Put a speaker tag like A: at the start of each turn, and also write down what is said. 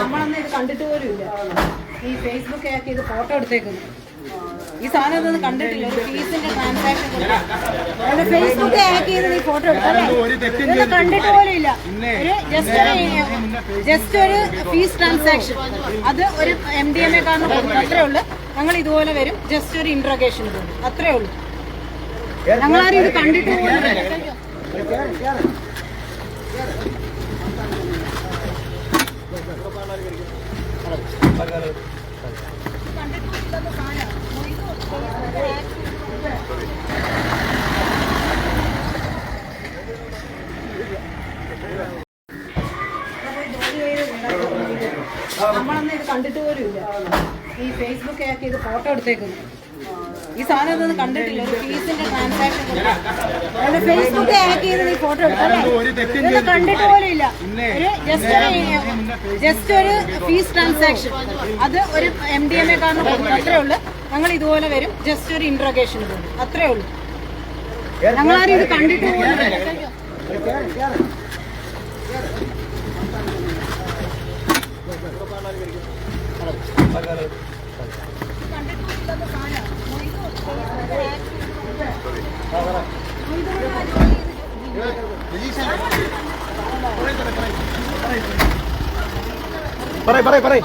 A: നമ്മളന്ന് ഇത് കണ്ടിട്ട് പോലും ഇല്ല ഈ ഫേസ്ബുക്ക് ആക്കി ഇത് ഫോട്ടോ എടുത്തേക്കുന്നു ഈ സാധനം ഇതൊന്നും കണ്ടിട്ടില്ല ഒരു ഫീസിന്റെ ട്രാൻസാക്ഷൻ ഫേസ്ബുക്ക് ആക്കി ചെയ്ത് നീ ഫോട്ടോ എടുത്തല്ലേ ഇതൊന്നും കണ്ടിട്ട് പോലും ഇല്ല ഒരു ജസ്റ്റ് ഒരു ജസ്റ്റ് ഒരു ഫീസ് ട്രാൻസാക്ഷൻ അത് ഒരു എം ഡി എം എ കാരണം അത്രേ ഉള്ളൂ ഞങ്ങൾ ഇതുപോലെ വരും ജസ്റ്റ് ഒരു ഇൻട്രോഗേഷൻ അത്രേ ഉള്ളൂ ഞങ്ങളാരും ഇത് കണ്ടിട്ട് പോലും നമ്മളന്ന് ഇത് കണ്ടിട്ട് പോലും ഇല്ല. ഈ ഫേസ്ബുക്ക് ആക്കി ഇത് ഫോട്ടോ എടുത്തേക്കുന്നു. ഈ സാധനം ഇതൊന്നും കണ്ടിട്ടില്ല. ഒരു ഫീസിന്റെ ട്രാൻസാക്ഷൻ ഫേസ്ബുക്ക് ഹാക്ക് ചെയ്ത് നീ ഫോട്ടോ എടുത്തല്ലേ കണ്ടിട്ട് പോലും ഇല്ല. ഒരു ജസ്റ്റ് ഒരു ജസ്റ്റ് ഒരു ഫീസ് ട്രാൻസാക്ഷൻ അത് ഒരു എം ഡി എം എ കാരണം കൊടുക്കും അത്രേ ഉള്ളൂ. ഞങ്ങൾ ഇതുപോലെ വരും. ജസ്റ്റ് ഒരു ഇൻട്രോഗേഷൻ അത്രേ ഉള്ളൂ. ഞങ്ങളാരും ഇത് കണ്ടിട്ട് പോലും
B: പറയ് പറയ പറയ്.